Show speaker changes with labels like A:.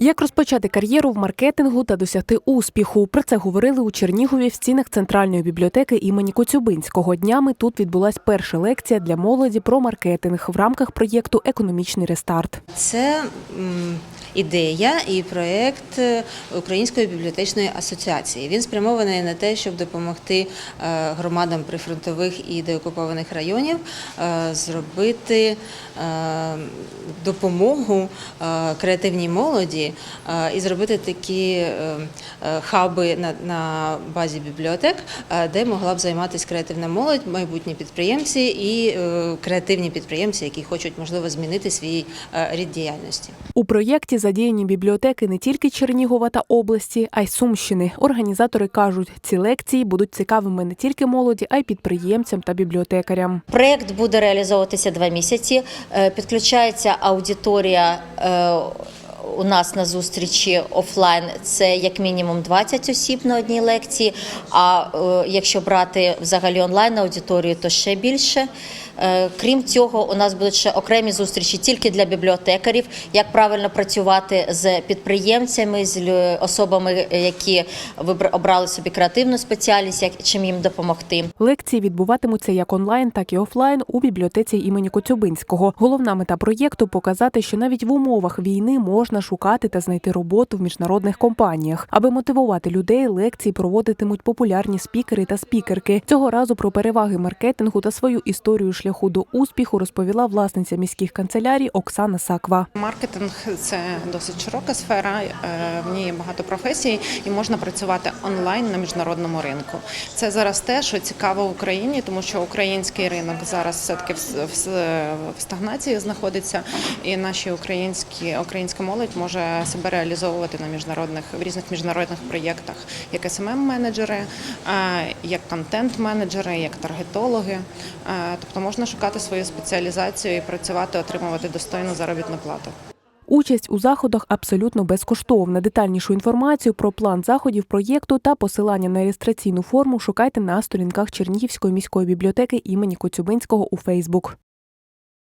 A: Як розпочати кар'єру в маркетингу та досягти успіху? Про це говорили у Чернігові в стінах центральної бібліотеки імені Коцюбинського. Днями тут відбулась перша лекція для молоді про маркетинг в рамках проєкту Економічний рестарт.
B: Це ідея і проєкт е, Української бібліотечної асоціації. Він спрямований на те, щоб допомогти е, громадам прифронтових і деокупованих районів е, зробити допомогу креативній молоді і зробити такі хаби на, базі бібліотек, де могла б займатися креативна молодь, майбутні підприємці і креативні підприємці, які хочуть можливо змінити свій рід діяльності.
A: У проєкті задіяні бібліотеки не тільки Чернігова та області, а й Сумщини. Організатори кажуть, ці лекції будуть цікавими не тільки молоді, а й підприємцям та бібліотекарям.
C: Проект буде реалізовуватися два місяці. Е, Підключається аудиторія. У нас на зустрічі офлайн це як мінімум 20 осіб на одній лекції. А е, якщо брати взагалі онлайн аудиторію, то ще більше. Е, Крім цього, у нас будуть ще окремі зустрічі тільки для бібліотекарів, як правильно працювати з підприємцями, з особами, е, які обрали собі креативну спеціальність, як чим їм допомогти.
A: Лекції відбуватимуться як онлайн, так і офлайн у бібліотеці імені Коцюбинського. Головна мета проєкту показати, що навіть в умовах війни можна шукати та знайти роботу в міжнародних компаніях. Аби мотивувати людей, лекції проводитимуть популярні спікери та спікерки. Цього разу про переваги маркетингу та свою історію шляху до успіху розповіла власниця міських канцелярій Оксана Саква.
D: Маркетинг це досить широка сфера, е, в ній багато професій і можна працювати онлайн на міжнародному ринку. Це зараз те, що цікаво Україні, тому що український ринок зараз все таки в, в, в стагнації знаходиться, і наші українські українська молодь може себе реалізовувати на міжнародних в різних міжнародних проєктах, як smm менеджери як контент-менеджери, як таргетологи. Тобто можна шукати свою спеціалізацію і працювати, отримувати достойну заробітну плату.
A: Участь у заходах абсолютно безкоштовна. Детальнішу інформацію про план заходів проєкту та посилання на реєстраційну форму шукайте на сторінках Чернігівської міської бібліотеки імені Коцюбинського у Фейсбук.